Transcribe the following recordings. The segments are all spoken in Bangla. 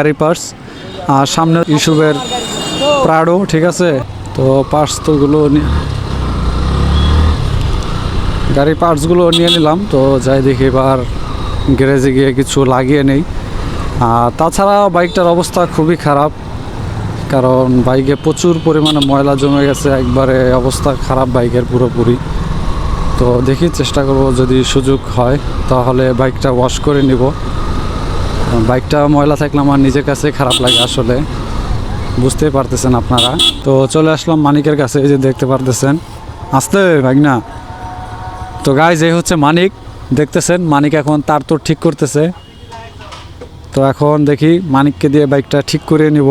গাড়ি পার্স আর সামনে ইস্যুবের প্রাডো ঠিক আছে? তো পার্স তোগুলো গাড়ি পার্টসগুলো নিয়ে নিলাম, তো যাই দেখি এবার গ্যারেজে গিয়ে কিছু লাগিয়ে নেই। আর তাছাড়া বাইকটার অবস্থা খুবই খারাপ, কারণ বাইকে প্রচুর পরিমাণে ময়লা জমে গেছে, একবারে অবস্থা খারাপ বাইকের পুরোপুরি। তো দেখি চেষ্টা করব যদি সুযোগ হয়, তাহলে বাইকটা ওয়াশ করে নিব। বাইকটা ময়লা থাকলে আমার নিজের কাছে খারাপ লাগে আসলে। বুঝতেই পারতেছেন আপনারা। তো চলে আসলাম মানিকের কাছে, এই যে দেখতে পারতেছেন। আসতে বাইক না। তো গাই যে হচ্ছে মানিক। দেখতেছেন, মানিক এখন তার তো ঠিক করতেছে। তো এখন দেখি মানিককে দিয়ে বাইকটা ঠিক করে নিব।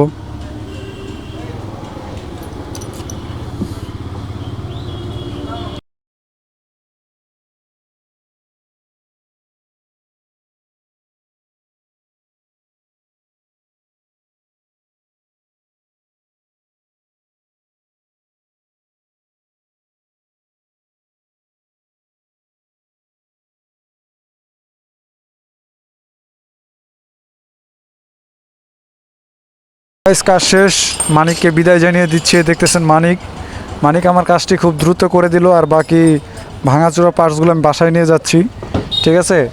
কাজ শেষ। মানিককে বিদায় জানিয়ে দিচ্ছে। দেখতেছেন মানিক। মানিক আমার কাজটি খুব দ্রুত করে দিল আর বাকি ভাঙাচোরা পার্টসগুলো আমি বাসায় নিয়ে যাচ্ছি। ঠিক আছে?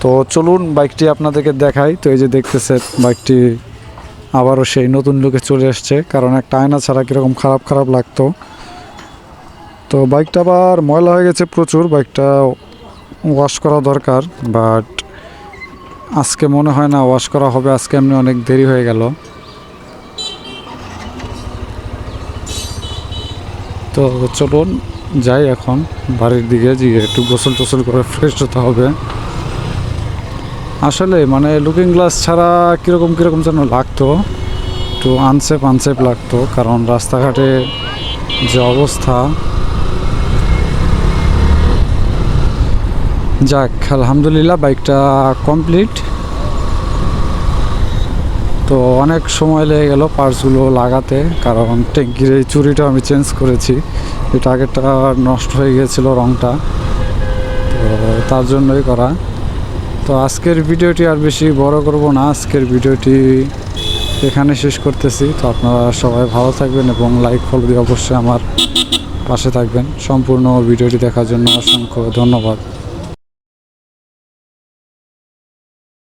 তো চলুন, বাইকটি আপনাদেরকে দেখাই। তো এই যে দেখতেছেন, বাইকটি আবারও সেই নতুন লুকে চলে এসছে। কারণ একটা আয়না ছাড়া কীরকম খারাপ খারাপ লাগতো। তো বাইকটা আবার ময়লা হয়ে গেছে প্রচুর। বাইকটা ওয়াশ করা দরকার বাট আজকে মনে হয় না ওয়াশ করা হবে। আজকে এমনি অনেক দেরি হয়ে গেল। তো চলুন, যাই এখন বাড়ির দিকে গিয়ে একটু গোসল টোসল করে ফ্রেশ হতে হবে। আসলে মানে লুকিং গ্লাস ছাড়া কীরকম কীরকম যেন লাগতো, একটু আনসেফ আনসেফ লাগতো, কারণ রাস্তাঘাটে যে অবস্থা। যাক, আলহামদুলিল্লাহ বাইকটা কমপ্লিট তো অনেক সময় লেগে গেল পার্টসগুলো লাগাতে, কারণ ট্যাঙ্কির এই চুরিটা আমি চেঞ্জ করেছি। এটা আগেরটা নষ্ট হয়ে গিয়েছিল রংটা, তো তার জন্যই করা। তো আজকের ভিডিওটি আর বেশি বড় করব না, আজকের ভিডিওটি এখানে শেষ করতেছি। তো আপনারা সবাই ভালো থাকবেন এবং লাইক ফলো দিয়ে অবশ্যই আমার পাশে থাকবেন। সম্পূর্ণ ভিডিওটি দেখার জন্য অসংখ্য ধন্যবাদ।